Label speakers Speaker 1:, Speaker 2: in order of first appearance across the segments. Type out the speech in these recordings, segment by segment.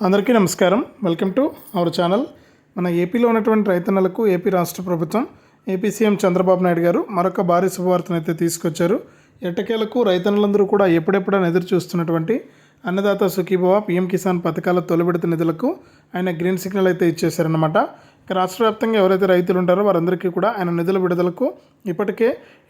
Speaker 1: అందరికీ నమస్కారం. Welcome to our channel. మన ఏపీలో ఉన్నటువంటి రైతన్నలకు ఏపీ రాష్ట్ర ప్రభుత్వం ఏపీ సీఎం చంద్రబాబు నాయుడు గారు మరొక భారీ శుభవార్తను అయితే తీసుకొచ్చారు. ఎట్టకేలకు రైతన్నలందరూ కూడా ఎప్పుడెప్పుడని ఎదురు చూస్తున్నటువంటి అన్నదాత సుఖీభవ పీఎం కిసాన్ పథకాల తొలిబిడత నిధులకు ఆయన గ్రీన్ సిగ్నల్ అయితే ఇచ్చేశారనమాట ఇక రాష్ట్ర వ్యాప్తంగా ఎవరైతే రైతులు ఉంటారో వారందరికీ కూడా ఆయన నిధుల విడుదలకు ఇప్పటికే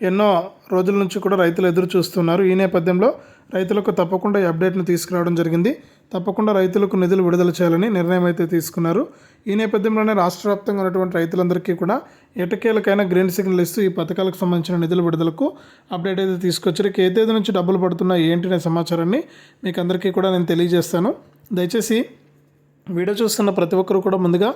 Speaker 1: ఎన్నో రోజుల నుంచి కూడా రైతులు ఎదురు చూస్తున్నారు. ఈ నేపథ్యంలో రైతులకు తప్పకుండా ఈ అప్డేట్ను తీసుకురావడం జరిగింది. తప్పకుండా రైతులకు నిధులు విడుదల చేయాలని నిర్ణయం అయితే తీసుకున్నారు. ఈ నేపథ్యంలోనే రాష్ట్ర వ్యాప్తంగా ఉన్నటువంటి రైతులందరికీ కూడా ఎటకేలకైనా గ్రీన్ సిగ్నల్ ఇస్తూ ఈ పథకాలకు సంబంధించిన నిధుల విడుదలకు అప్డేట్ అయితే తీసుకొచ్చారు. ఇక ఏ తేదీ నుంచి డబ్బులు పడుతున్నా ఏంటి అనే సమాచారాన్ని మీకు అందరికీ కూడా నేను తెలియజేస్తాను. దయచేసి వీడియో చూస్తున్న ప్రతి ఒక్కరు కూడా ముందుగా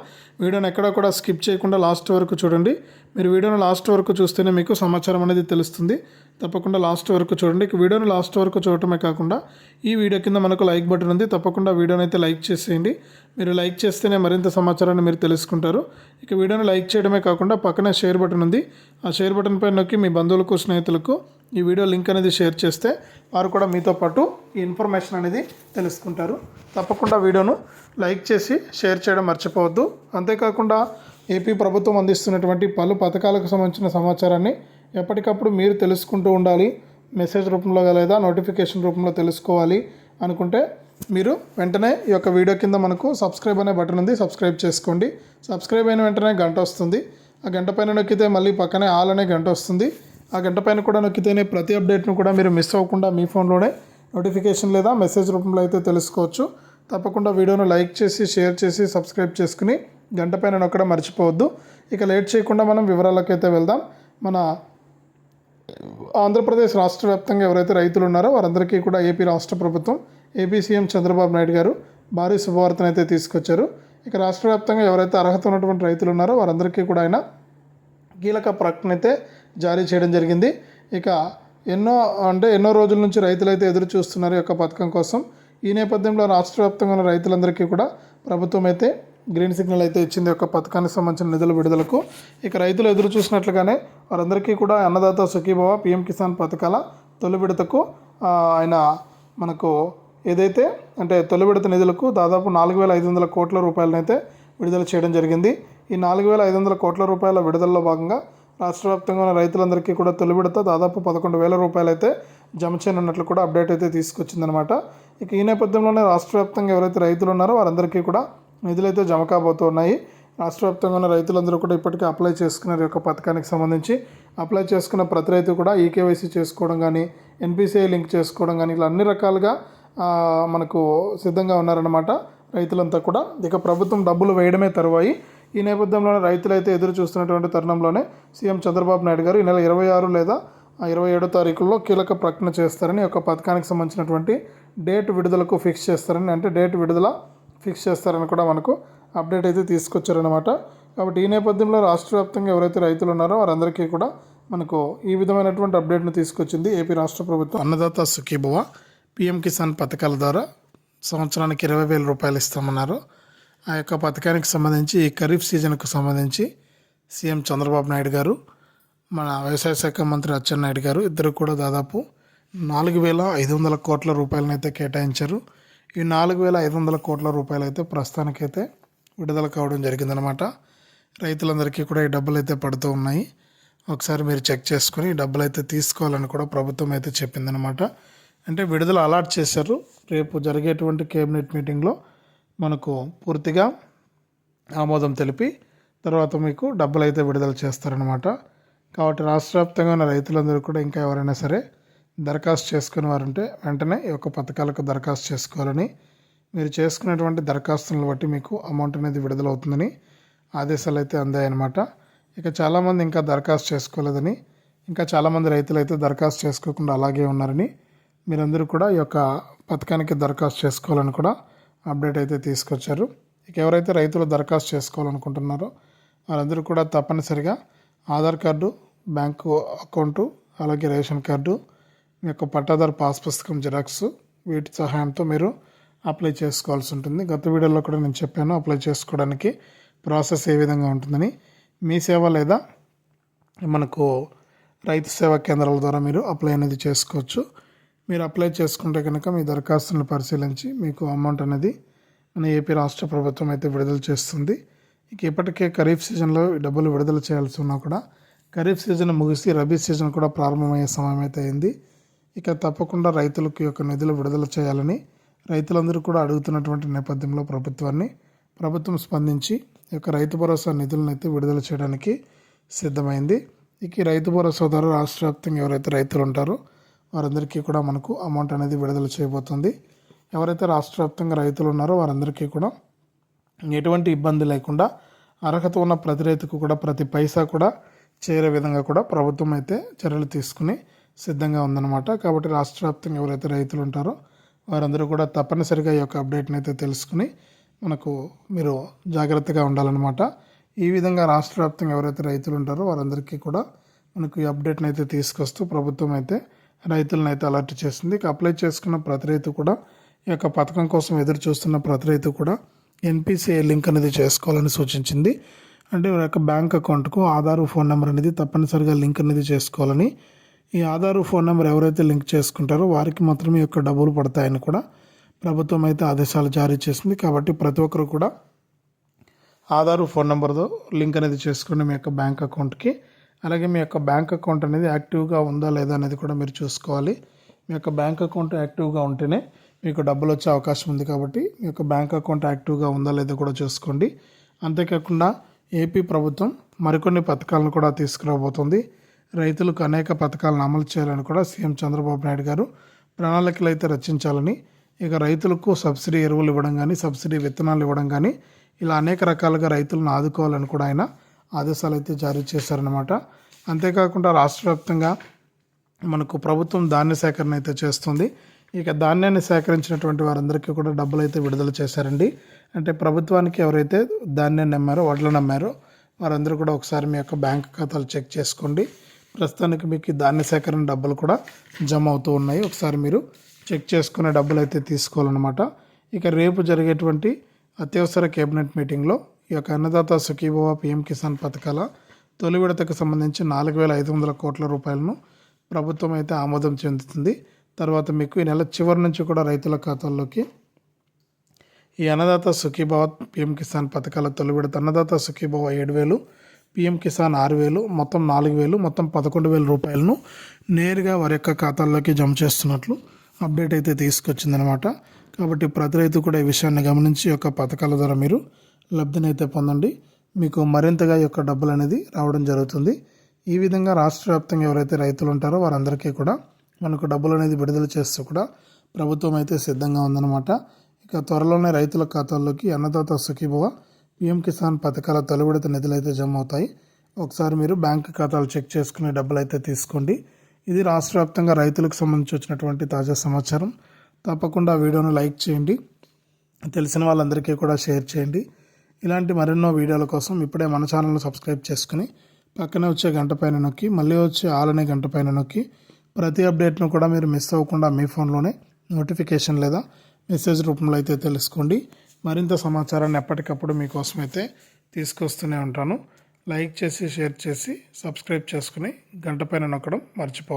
Speaker 1: వీడియోని ఎక్కడ కూడా స్కిప్ చేయకుండా లాస్ట్ వరకు చూడండి. మీరు వీడియోని లాస్ట్ వరకు చూస్తేనే మీకు సమాచారం అనేది తెలుస్తుంది. తప్పకుండా లాస్ట్ వరకు చూడండి. ఇక వీడియోని లాస్ట్ వరకు చూడటమే కాకుండా ఈ వీడియో కింద మనకు లైక్ బటన్ ఉంది. తప్పకుండా వీడియోని అయితే లైక్ చేసేయండి. మీరు లైక్ చేస్తేనే మరింత సమాచారాన్ని మీరు తెలుసుకుంటారు. ఇక వీడియోని లైక్ చేయడమే కాకుండా పక్కనే షేర్ బటన్ ఉంది. ఆ షేర్ బటన్ పైన నొక్కి మీ బంధువులకు స్నేహితులకు ఈ వీడియో లింక్ అనేది షేర్ చేస్తే వారు కూడా మీతో పాటు ఈ ఇన్ఫర్మేషన్ అనేది తెలుసుకుంటారు. తప్పకుండా వీడియోను లైక్ చేసి షేర్ చేయడం మర్చిపోవద్దు. అంతేకాకుండా ఏపీ ప్రభుత్వం అందిస్తున్నటువంటి పలు పథకాలకు సంబంధించిన సమాచారాన్ని ఎప్పటికప్పుడు మీరు తెలుసుకుంటూ ఉండాలి. మెసేజ్ రూపంలో లేదా నోటిఫికేషన్ రూపంలో తెలుసుకోవాలి అనుకుంటే మీరు వెంటనే ఈ యొక్క వీడియో కింద మనకు సబ్స్క్రైబ్ అనే బటన్ ఉంది సబ్స్క్రైబ్ చేసుకోండి. సబ్స్క్రైబ్ అయిన వెంటనే గంట వస్తుంది. ఆ గంట పైన నొక్కితే మళ్ళీ పక్కనే ఆల్ అనే గంట వస్తుంది. ఆ గంట పైన కూడా నొక్కితేనే ప్రతి అప్డేట్ను కూడా మీరు మిస్ అవ్వకుండా మీ ఫోన్లోనే నోటిఫికేషన్ లేదా మెసేజ్ రూపంలో అయితే తెలుసుకోవచ్చు. తప్పకుండా వీడియోను లైక్ చేసి షేర్ చేసి సబ్స్క్రైబ్ చేసుకుని గంట పైన నొక్కడం మర్చిపోవద్దు. ఇక లేట్ చేయకుండా మనం వివరాలకు అయితే వెళ్దాం. మన ఆంధ్రప్రదేశ్ రాష్ట్ర వ్యాప్తంగా ఎవరైతే రైతులు ఉన్నారో వారందరికీ కూడా ఏపీ రాష్ట్ర ప్రభుత్వం ఏపీ సీఎం చంద్రబాబు నాయుడు గారు భారీ శుభవార్తను అయితే తీసుకొచ్చారు. ఇక రాష్ట్ర వ్యాప్తంగా ఎవరైతే అర్హత ఉన్నటువంటి రైతులు ఉన్నారో వారందరికీ కూడా ఆయన కీలక ప్రకటన అయితే జారీ చేయడం జరిగింది. ఇక ఎన్నో అంటే ఎన్నో రోజుల నుంచి రైతులు అయితే ఎదురు చూస్తున్నారు ఈ యొక్క పథకం కోసం. ఈ నేపథ్యంలో రాష్ట్ర వ్యాప్తంగా ఉన్న రైతులందరికీ కూడా ప్రభుత్వం అయితే గ్రీన్ సిగ్నల్ అయితే ఇచ్చింది యొక్క పథకానికి సంబంధించిన నిధుల విడుదలకు. ఇక రైతులు ఎదురు చూసినట్లుగానే వారందరికీ కూడా అన్నదాత సుఖీభవ పిఎం కిసాన్ పథకాల తొలి విడతకు ఆయన మనకు ఏదైతే అంటే తొలి విడత నిధులకు దాదాపు నాలుగు వేల ఐదు వందల కోట్ల రూపాయలనైతే విడుదల చేయడం జరిగింది. ఈ నాలుగు వేల ఐదు వందల కోట్ల రూపాయల విడుదలలో భాగంగా రాష్ట్ర వ్యాప్తంగా ఉన్న రైతులందరికీ కూడా తొలి విడత దాదాపు పదకొండు వేల రూపాయలు అయితే జమ చేయనున్నట్లు కూడా అప్డేట్ అయితే తీసుకొచ్చిందనమాట ఇక ఈ నేపథ్యంలోనే రాష్ట్ర వ్యాప్తంగా ఎవరైతే రైతులు ఉన్నారో వారందరికీ కూడా నిధులైతే జమ కాబోతున్నాయి. రాష్ట్ర వ్యాప్తంగా ఉన్న రైతులందరూ కూడా ఇప్పటికే అప్లై చేసుకున్నారు ఈ యొక్క పథకానికి సంబంధించి. అప్లై చేసుకున్న ప్రతి రైతు కూడా ఈకేవైసీ చేసుకోవడం కానీ ఎన్పిసిఐ లింక్ చేసుకోవడం కానీ ఇలా అన్ని రకాలుగా మనకు సిద్ధంగా ఉన్నారన్నమాట రైతులంతా కూడా. ఇక ప్రభుత్వం డబ్బులు వేయడమే తరువాయి. ఈ నేపథ్యంలోనే రైతులైతే ఎదురు చూస్తున్నటువంటి తరుణంలోనే సీఎం చంద్రబాబు నాయుడు గారు ఈ నెల ఇరవై ఆరు లేదా ఇరవై ఏడో తారీఖుల్లో కీలక ప్రకటన చేస్తారని ఒక పథకానికి సంబంధించినటువంటి డేట్ విడుదలకు ఫిక్స్ చేస్తారని అంటే డేట్ విడుదల ఫిక్స్ చేస్తారని కూడా మనకు అప్డేట్ అయితే తీసుకొచ్చారనమాట కాబట్టి ఈ నేపథ్యంలో రాష్ట్ర వ్యాప్తంగా ఎవరైతే రైతులు ఉన్నారో వారందరికీ కూడా మనకు ఈ విధమైనటువంటి అప్డేట్ను తీసుకొచ్చింది ఏపీ రాష్ట్ర ప్రభుత్వం. అన్నదాత సుఖీభవ పిఎం కిసాన్ పథకాల ద్వారా సంవత్సరానికి ఇరవై వేల రూపాయలు ఇస్తామన్నారు. ఆ యొక్క పథకానికి సంబంధించి ఖరీఫ్ సీజన్కు సంబంధించి సీఎం చంద్రబాబు నాయుడు గారు మన వ్యవసాయ శాఖ మంత్రి అచ్చెన్నాయుడు గారు ఇద్దరు కూడా దాదాపు నాలుగు వేల ఐదు వందల కోట్ల రూపాయలను అయితే కేటాయించారు. ఈ నాలుగు వేల ఐదు వందల కోట్ల రూపాయలు అయితే ప్రస్తుతానికైతే విడుదల కావడం జరిగిందనమాట రైతులందరికీ కూడా ఈ డబ్బులు అయితే పడుతూ ఉన్నాయి. ఒకసారి మీరు చెక్ చేసుకుని డబ్బులు అయితే తీసుకోవాలని కూడా ప్రభుత్వం అయితే చెప్పిందనమాట అంటే విడుదల అలాట్ చేశారు. రేపు జరిగేటువంటి కేబినెట్ మీటింగ్లో మనకు పూర్తిగా ఆమోదం తెలిపి తర్వాత మీకు డబ్బులు అయితే విడుదల చేస్తారనమాట కాబట్టి రాష్ట్ర వ్యాప్తంగా ఉన్న రైతులందరూ కూడా ఇంకా ఎవరైనా సరే దరఖాస్తు చేసుకుని వారుంటే వెంటనే ఈ యొక్క పథకాలకు దరఖాస్తు చేసుకోవాలని మీరు చేసుకునేటువంటి దరఖాస్తులను బట్టి మీకు అమౌంట్ అనేది విడుదలవుతుందని ఆదేశాలు అయితే అందాయన్నమాట. ఇక చాలామంది ఇంకా దరఖాస్తు చేసుకోలేదని ఇంకా చాలామంది రైతులు అయితే దరఖాస్తు చేసుకోకుండా అలాగే ఉన్నారని మీరందరూ కూడా ఈ యొక్క పథకానికి దరఖాస్తు చేసుకోవాలని కూడా అప్డేట్ అయితే తీసుకొచ్చారు. ఇక ఎవరైతే రైతులు దరఖాస్తు చేసుకోవాలనుకుంటున్నారో వారందరూ కూడా తప్పనిసరిగా ఆధార్ కార్డు బ్యాంకు అకౌంటు అలాగే రేషన్ కార్డు మీ యొక్క పట్టాదారు పాస్ పుస్తకం జిరాక్స్ వీటి సహాయంతో మీరు అప్లై చేసుకోవాల్సి ఉంటుంది. గత వీడియోలో కూడా నేను చెప్పాను అప్లై చేసుకోవడానికి ప్రాసెస్ ఏ విధంగా ఉంటుందని. మీ సేవ లేదా మనకు రైతు సేవా కేంద్రాల ద్వారా మీరు అప్లై అనేది చేసుకోవచ్చు. మీరు అప్లై చేసుకుంటే కనుక మీ దరఖాస్తులను పరిశీలించి మీకు అమౌంట్ అనేది మన ఏపీ రాష్ట్ర ప్రభుత్వం అయితే విడుదల చేస్తుంది. ఇక ఇప్పటికే ఖరీఫ్ సీజన్లో డబ్బులు విడుదల చేయాల్సి ఉన్నా కూడా ఖరీఫ్ సీజన్ ముగిసి రబీ సీజన్ కూడా ప్రారంభమయ్యే సమయం అయితే అయింది. ఇక తప్పకుండా రైతులకు యొక్క నిధులు విడుదల చేయాలని రైతులందరూ కూడా అడుగుతున్నటువంటి నేపథ్యంలో ప్రభుత్వాన్ని ప్రభుత్వం స్పందించి ఈ యొక్క రైతు భరోసా నిధులను అయితే విడుదల చేయడానికి సిద్ధమైంది. ఇక రైతు భరోసా ద్వారా రాష్ట్ర వ్యాప్తంగా ఎవరైతే రైతులు ఉంటారో వారందరికీ కూడా మనకు అమౌంట్ అనేది విడుదల చేయబోతుంది. ఎవరైతే రాష్ట్ర వ్యాప్తంగా రైతులు ఉన్నారో వారందరికీ కూడా ఎటువంటి ఇబ్బంది లేకుండా అర్హత ఉన్న ప్రతి రైతుకు కూడా ప్రతి పైసా కూడా చేరే విధంగా కూడా ప్రభుత్వం అయితే చర్యలు తీసుకుని సిద్ధంగా ఉందన్నమాట. కాబట్టి రాష్ట్ర వ్యాప్తంగా ఎవరైతే రైతులు ఉంటారో వారందరూ కూడా తప్పనిసరిగా ఈ యొక్క అప్డేట్ని అయితే తెలుసుకుని మనకు మీరు జాగ్రత్తగా ఉండాలన్నమాట. ఈ విధంగా రాష్ట్ర వ్యాప్తంగా ఎవరైతే రైతులు ఉంటారో వారందరికీ కూడా మనకు ఈ అప్డేట్ని అయితే తీసుకొస్తూ ప్రభుత్వం అయితే రైతులను అయితే అలర్ట్ చేసింది. ఇక అప్లై చేసుకున్న ప్రతి రైతు కూడా ఈ యొక్క పథకం కోసం ఎదురు చూస్తున్న ప్రతి రైతు కూడా ఎన్పిసిఐ లింక్ అనేది చేసుకోవాలని సూచించింది. అంటే వారి యొక్క బ్యాంక్ అకౌంట్కు ఆధారు ఫోన్ నెంబర్ అనేది తప్పనిసరిగా లింక్ అనేది చేసుకోవాలని ఈ ఆధారు ఫోన్ నెంబర్ ఎవరైతే లింక్ చేసుకుంటారో వారికి మాత్రమే ఈ యొక్క డబ్బులు పడతాయని కూడా ప్రభుత్వం అయితే ఆదేశాలు జారీ చేసింది. కాబట్టి ప్రతి ఒక్కరు కూడా ఆధారు ఫోన్ నెంబర్తో లింక్ అనేది చేసుకుని మీ యొక్క బ్యాంక్ అకౌంట్కి అలాగే మీ యొక్క బ్యాంక్ అకౌంట్ అనేది యాక్టివ్గా ఉందా లేదా అనేది కూడా మీరు చూసుకోవాలి. మీ యొక్క బ్యాంక్ అకౌంట్ యాక్టివ్గా ఉంటేనే మీకు డబ్బులు వచ్చే అవకాశం ఉంది కాబట్టి మీ యొక్క బ్యాంక్ అకౌంట్ యాక్టివ్గా ఉందా లేదా కూడా చూసుకోండి. అంతేకాకుండా ఏపీ ప్రభుత్వం మరికొన్ని పథకాలను కూడా తీసుకురాబోతుంది. రైతులకు అనేక పథకాలను అమలు చేయాలని కూడా సీఎం చంద్రబాబు నాయుడు గారు ప్రణాళికలు అయితే రచించాలని ఇక రైతులకు సబ్సిడీ ఎరువులు ఇవ్వడం కానీ సబ్సిడీ విత్తనాలు ఇవ్వడం కానీ ఇలా అనేక రకాలుగా రైతులను ఆదుకోవాలని కూడా ఆయన ఆదేశాలు అయితే జారీ చేశారనమాట అంతేకాకుండా రాష్ట్ర వ్యాప్తంగా మనకు ప్రభుత్వం ధాన్య సేకరణ అయితే చేస్తుంది. ఇక ధాన్యాన్ని సేకరించినటువంటి వారందరికీ కూడా డబ్బులు అయితే విడుదల చేశారండి. అంటే ప్రభుత్వానికి ఎవరైతే ధాన్యాన్ని నమ్మారో వడ్లు నమ్మారో వారందరూ కూడా ఒకసారి మీ యొక్క బ్యాంక్ ఖాతాలు చెక్ చేసుకోండి. ప్రస్తుతానికి మీకు ధాన్య సేకరణ డబ్బులు కూడా జమ అవుతూ ఉన్నాయి. ఒకసారి మీరు చెక్ చేసుకునే డబ్బులు అయితే తీసుకోవాలన్నమాట. ఇక రేపు జరిగేటువంటి అత్యవసర కేబినెట్ మీటింగ్లో ఈ యొక్క అన్నదాత సుఖీభవ పిఎం కిసాన్ పథకాల తొలి విడతకు సంబంధించి నాలుగు వేల ఐదు వందల కోట్ల రూపాయలను ప్రభుత్వం అయితే ఆమోదం చెందుతుంది. తర్వాత మీకు ఈ నెల చివరి నుంచి కూడా రైతుల ఖాతాల్లోకి ఈ అన్నదాత సుఖీభవ పిఎం కిసాన్ పథకాల తొలి విడత అన్నదాత సుఖీభవ ఏడు వేలు పిఎం కిసాన్ ఆరు వేలు మొత్తం నాలుగు వేలు మొత్తం పదకొండు వేల రూపాయలను నేరుగా వారి యొక్క ఖాతాల్లోకి జమ చేస్తున్నట్లు అప్డేట్ అయితే తీసుకొచ్చిందనమాట. కాబట్టి ప్రతి రైతు కూడా ఈ విషయాన్ని గమనించి యొక్క పథకాల ద్వారా మీరు లబ్ధినైతే పొందండి. మీకు మరింతగా ఈ యొక్క డబ్బులు అనేది రావడం జరుగుతుంది. ఈ విధంగా రాష్ట్ర వ్యాప్తంగా ఎవరైతే రైతులు ఉంటారో వారందరికీ కూడా మనకు డబ్బులు అనేది విడుదల చేస్తూ కూడా ప్రభుత్వం అయితే సిద్ధంగా ఉందన్నమాట. ఇక త్వరలోనే రైతుల ఖాతాల్లోకి అన్నదాత సుఖీభవ పిఎం కిసాన్ పథకాల తొలి విడత నిధులు అయితే జమ అవుతాయి. ఒకసారి మీరు బ్యాంక్ ఖాతాలు చెక్ చేసుకునే డబ్బులు అయితే తీసుకోండి. ఇది రాష్ట్ర వ్యాప్తంగా రైతులకు సంబంధించి వచ్చినటువంటి తాజా సమాచారం. తప్పకుండా వీడియోను లైక్ చేయండి. తెలిసిన వాళ్ళందరికీ కూడా షేర్ చేయండి. ఇలాంటి మరెన్నో వీడియోల కోసం ఇప్పుడే మన ఛానల్ను సబ్స్క్రైబ్ చేసుకుని పక్కనే వచ్చే గంట పైన నొక్కి మళ్ళీ వచ్చే ఆల్ అనే గంట పైన నొక్కి ప్రతి అప్డేట్ను కూడా మీరు మిస్ అవ్వకుండా మీ ఫోన్లోనే నోటిఫికేషన్ లేదా మెసేజ్ రూపంలో అయితే తెలుసుకోండి. మరింత సమాచారాన్ని ఎప్పటికప్పుడు మీకోసం అయితే తీసుకొస్తూనే ఉంటాను. లైక్ చేసి షేర్ చేసి సబ్స్క్రైబ్ చేసుకుని గంట పైన నొక్కడం మర్చిపో